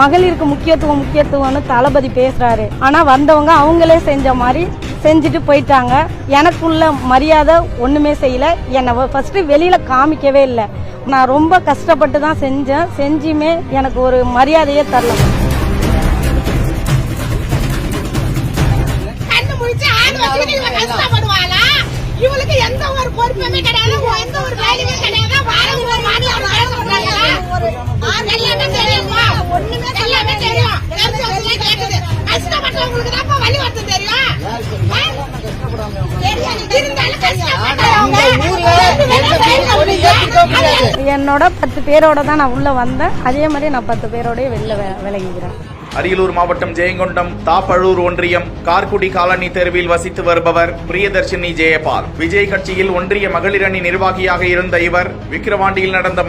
மகளிருக்கு முக்கியத்துவம் முக்கியத்துவம்னு தளபதி பேசுறாரு. ஆனா வந்தவங்க அவங்களே செஞ்ச மாதிரி செஞ்சுட்டு போயிட்டாங்க. எனக்குள்ள மரியாதை ஒண்ணுமே செய்யல. என்னை ஃபர்ஸ்ட் வெளியில காமிக்கவே இல்லை. நான் ரொம்ப கஷ்டப்பட்டு தான் செஞ்சேன். செஞ்சுமே எனக்கு ஒரு மரியாதையே தரல. இவளுக்கு எந்த ஒரு பொறுப்புமே ஒண்ணுமே எல்லாமே தெரியும். கேக்குது. கஷ்டப்பட்டவங்களுக்கு தான் வழி வருது தெரியும். என்னோட பத்து பேரோட தான் நான் உள்ள வந்தேன். அதே மாதிரி நான் பத்து பேரோடய வெளில வி- விலகிக்கிறேன் அரியலூர் மாவட்டம் ஜெயங்கொண்டம் தாப்பழூர் ஒன்றியம் கார்குடி காலனி தெருவில் வசித்து வருபவர் பிரியதர்ஷினி ஜெயபால். விஜய் கட்சியில் ஒன்றிய மகளிரணி நிர்வாகியாக இருந்த இவர் விக்கிரவாண்டியில் நடந்த